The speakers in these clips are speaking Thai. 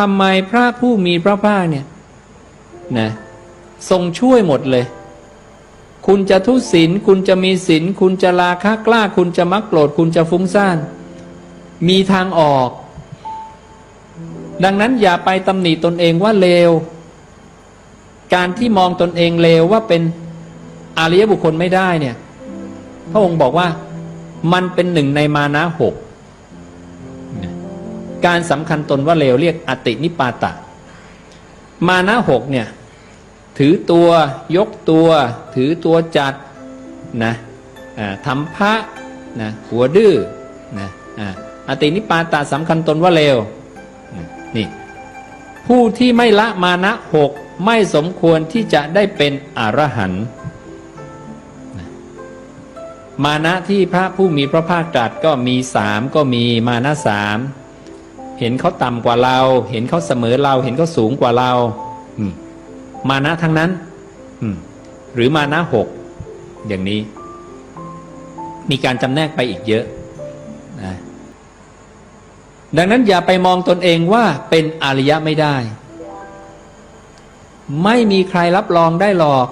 ทำไมพระผู้มีพระภาคเนี่ยนะทรงช่วยหมดเลย คุณจะทุศีลคุณจะมีศีลคุณจะลาคะกล้า คุณจะมักโกรธคุณจะฟุ้งซ่าน มีทางออก ดังนั้นอย่าไปตำหนิตนเองว่าเลว การที่มองตนเองเลวว่าเป็นอริยบุคคลไม่ได้เนี่ยพระองค์บอกว่ามันเป็นหนึ่งในมานะหก การสำคัญตนว่าเลวเรียกอตินิปาตะ มานะหกเนี่ย ถือตัวยกตัว ถือตัวจัดนะทำพระนะหัวดื้อนะอตินิปาตะสำคัญตนว่าเลวนะนี่ผู้ที่ไม่ละมานะหกไม่สมควรที่จะได้เป็นอรหันต์มานะที่พระผู้มีพระภาคตรัสก็มีสามก็มีมานะสาม เห็นเขาต่ำกว่าเรา เห็นเขาเสมอเรา เห็นเขาสูงกว่าเราอืมานะทั้งนั้นอืมหรือมานะหกอย่างนี้ มีการจำแนกไปอีกเยอะนะดังนั้นอย่าไปมองตนเองว่าเป็นอริยะไม่ได้ ไม่มีใครรับรองได้หรอก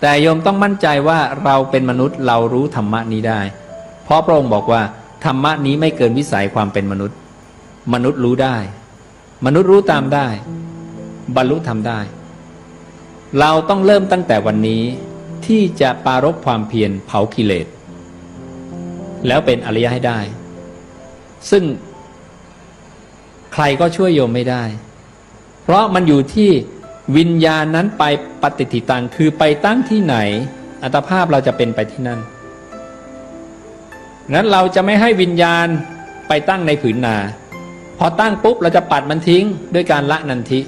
แต่โยมต้องมั่นใจว่าเราเป็นมนุษย์เรารู้ธรรมะนี้ได้ เพราะพระองค์บอกว่าธรรมะนี้ไม่เกินวิสัยความเป็นมนุษย์ มนุษย์รู้ได้ มนุษย์รู้ตามได้ บรรลุทำได้ เราต้องเริ่มตั้งแต่วันนี้ที่จะปรารบความเพียรเผากิเลส แล้วเป็นอริยะให้ได้ ซึ่งใครก็ช่วยโยมไม่ได้ เพราะมันอยู่ที่วิญญาณนั้นไปปฏิทิตังคือไปตั้งที่ไหน อัตภาพเราจะเป็นไปที่นั่นนั้นเราจะไม่ให้วิญญาณไปตั้งในผืนนา พอตั้งปุ๊บเราจะปัดมันทิ้งด้วยการละนันทิ